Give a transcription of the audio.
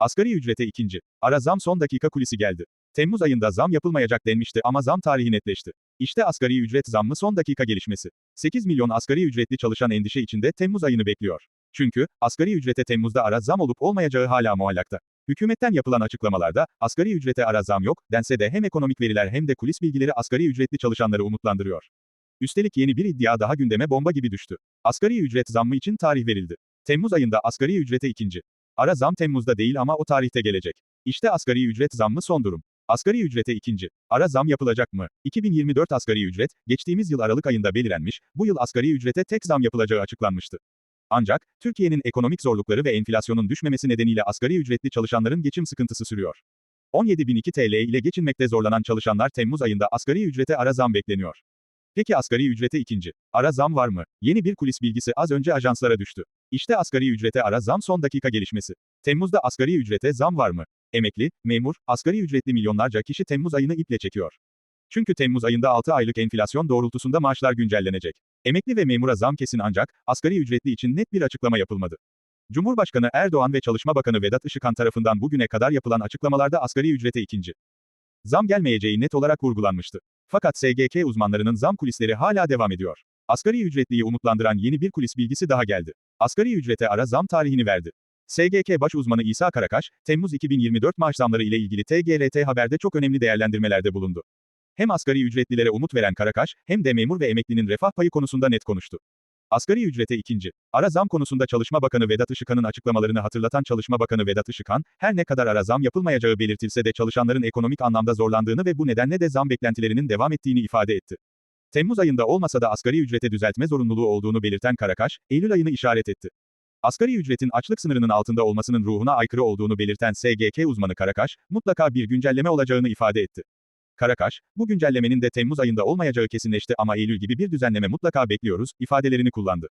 Asgari ücrete ikinci. Ara zam son dakika kulisi geldi. Temmuz ayında zam yapılmayacak denmişti ama zam tarihi netleşti. İşte asgari ücret zammı son dakika gelişmesi. 8 milyon asgari ücretli çalışan endişe içinde Temmuz ayını bekliyor. Çünkü, asgari ücrete Temmuz'da ara zam olup olmayacağı hala muallakta. Hükümetten yapılan açıklamalarda, asgari ücrete ara zam yok, dense de hem ekonomik veriler hem de kulis bilgileri asgari ücretli çalışanları umutlandırıyor. Üstelik yeni bir iddia daha gündeme bomba gibi düştü. Asgari ücret zammı için tarih verildi. Temmuz ayında asgari ücrete ikinci. Ara zam Temmuz'da değil ama o tarihte gelecek. İşte asgari ücret zammı son durum. Asgari ücrete ikinci. Ara zam yapılacak mı? 2024 asgari ücret, geçtiğimiz yıl Aralık ayında belirlenmiş, bu yıl asgari ücrete tek zam yapılacağı açıklanmıştı. Ancak, Türkiye'nin ekonomik zorlukları ve enflasyonun düşmemesi nedeniyle asgari ücretli çalışanların geçim sıkıntısı sürüyor. 17.002 TL ile geçinmekte zorlanan çalışanlar Temmuz ayında asgari ücrete ara zam bekleniyor. Peki asgari ücrete ikinci. Ara zam var mı? Yeni bir kulis bilgisi az önce ajanslara düştü. İşte asgari ücrete ara zam son dakika gelişmesi. Temmuz'da asgari ücrete zam var mı? Emekli, memur, asgari ücretli milyonlarca kişi Temmuz ayını iple çekiyor. Çünkü Temmuz ayında 6 aylık enflasyon doğrultusunda maaşlar güncellenecek. Emekli ve memura zam kesin ancak, asgari ücretli için net bir açıklama yapılmadı. Cumhurbaşkanı Erdoğan ve Çalışma Bakanı Vedat Işıkhan tarafından bugüne kadar yapılan açıklamalarda asgari ücrete ikinci. Zam gelmeyeceği net olarak vurgulanmıştı. Fakat SGK uzmanlarının zam kulisleri hala devam ediyor. Asgari ücretliyi umutlandıran yeni bir kulis bilgisi daha geldi. Asgari ücrete ara zam tarihini verdi. SGK baş uzmanı İsa Karakaş, Temmuz 2024 maaş zamları ile ilgili TGRT Haber'de çok önemli değerlendirmelerde bulundu. Hem asgari ücretlilere umut veren Karakaş, hem de memur ve emeklinin refah payı konusunda net konuştu. Asgari ücrete ikinci. Ara zam konusunda Çalışma Bakanı Vedat Işıkhan'ın açıklamalarını hatırlatan Çalışma Bakanı Vedat Işıkhan, her ne kadar ara zam yapılmayacağı belirtilse de çalışanların ekonomik anlamda zorlandığını ve bu nedenle de zam beklentilerinin devam ettiğini ifade etti. Temmuz ayında olmasa da asgari ücrete düzeltme zorunluluğu olduğunu belirten Karakaş, Eylül ayını işaret etti. Asgari ücretin açlık sınırının altında olmasının ruhuna aykırı olduğunu belirten SGK uzmanı Karakaş, mutlaka bir güncelleme olacağını ifade etti. Karakaş, bu güncellemenin de Temmuz ayında olmayacağı kesinleşti ama Eylül gibi bir düzenleme mutlaka bekliyoruz, ifadelerini kullandı.